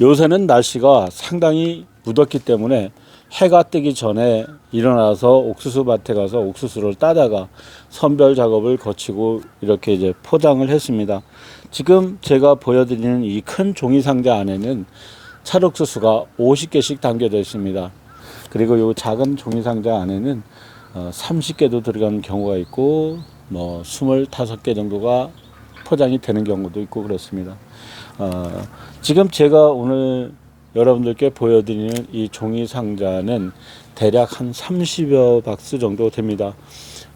요새는 날씨가 상당히 묻었기 때문에 해가 뜨기 전에 일어나서 옥수수 밭에 가서 옥수수를 따다가 선별 작업을 거치고 이렇게 이제 포장을 했습니다. 지금 제가 보여드리는 이 큰 종이 상자 안에는 찰옥수수가 50개씩 담겨져 있습니다. 그리고 요 작은 종이 상자 안에는 어, 30개도 들어간 경우가 있고 뭐 25개 정도가 포장이 되는 경우도 있고 그렇습니다. 어, 지금 제가 오늘 여러분들께 보여드리는 이 종이 상자는 대략 한 30여 박스 정도 됩니다.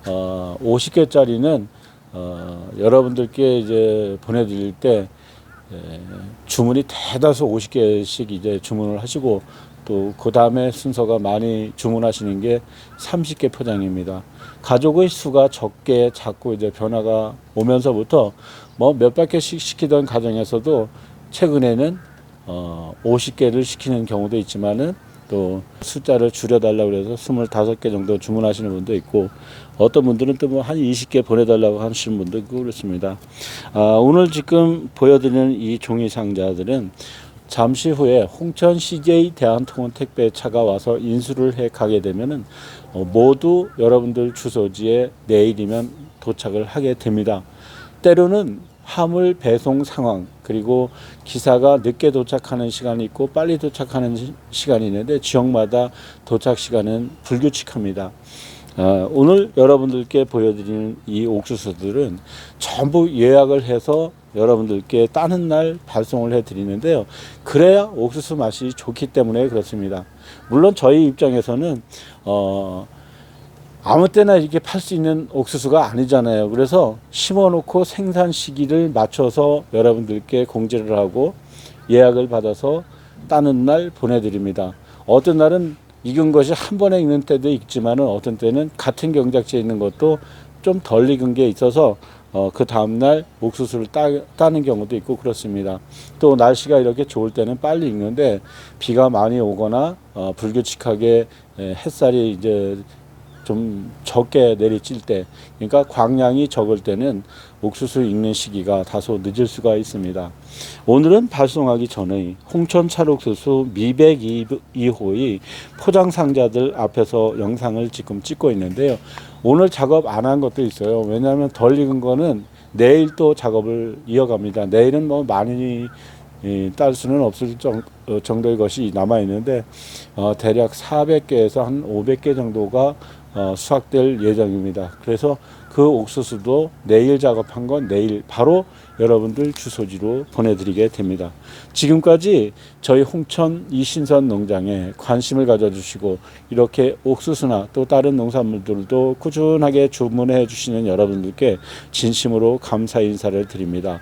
어, 50개짜리는 어, 여러분들께 이제 보내드릴 때 에, 주문이 대다수 50개씩 이제 주문을 하시고 또 그 다음에 순서가 많이 주문하시는 게 30개 포장입니다. 가족의 수가 적게 자꾸 이제 변화가 오면서부터 뭐 몇백 개씩 시키던 가정에서도 최근에는 어 50개를 시키는 경우도 있지만은 또 숫자를 줄여달라고 그래서 25개 정도 주문하시는 분도 있고 어떤 분들은 또 뭐 한 20개 보내달라고 하시는 분도 있고 그렇습니다. 아, 오늘 지금 보여드리는 이 종이 상자들은 잠시 후에 홍천 CJ 대한통운 택배 차가 와서 인수를 해 가게 되면은 어, 모두 여러분들 주소지에 내일이면 도착을 하게 됩니다. 때로는 화물 배송 상황 그리고 기사가 늦게 도착하는 시간이 있고 빨리 도착하는 시- 시간이 있는데 지역마다 도착 시간은 불규칙합니다. 어, 오늘 여러분들께 보여드리는 이 옥수수들은 전부 예약을 해서 여러분들께 따는 날 발송을 해드리는데요. 그래야 옥수수 맛이 좋기 때문에 그렇습니다. 물론 저희 입장에서는 어, 아무 때나 이렇게 팔 수 있는 옥수수가 아니잖아요. 그래서 심어놓고 생산 시기를 맞춰서 여러분들께 공지를 하고 예약을 받아서 따는 날 보내드립니다. 어떤 날은 익은 것이 한 번에 익는 때도 있지만은 어떤 때는 같은 경작지에 있는 것도 좀 덜 익은 게 있어서 어, 그 다음날 옥수수를 따, 따는 경우도 있고 그렇습니다. 또 날씨가 이렇게 좋을 때는 빨리 익는데 비가 많이 오거나 어, 불규칙하게 에, 햇살이 이제 좀 적게 내리칠 때, 그러니까 광량이 적을 때는 옥수수 익는 시기가 다소 늦을 수가 있습니다. 오늘은 발송하기 전에 홍천 찰옥수수 미백 2호의 포장 상자들 앞에서 영상을 지금 찍고 있는데요. 오늘 작업 안 한 것도 있어요. 왜냐하면 덜 익은 거는 내일 또 작업을 이어갑니다. 내일은 뭐 많이 이, 딸 수는 없을 정, 어, 정도의 것이 남아 있는데 어, 대략 400개에서 한 500개 정도가 어, 수확될 예정입니다. 그래서 그 옥수수도 내일 작업한 건 내일 바로 여러분들 주소지로 보내드리게 됩니다. 지금까지 저희 홍천 이신선 농장에 관심을 가져주시고 이렇게 옥수수나 또 다른 농산물들도 꾸준하게 주문해 주시는 여러분들께 진심으로 감사 인사를 드립니다.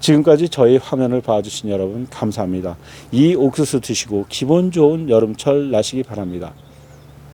지금까지 저희 화면을 봐주신 여러분 감사합니다. 이 옥수수 드시고 기분 좋은 여름철 나시기 바랍니다.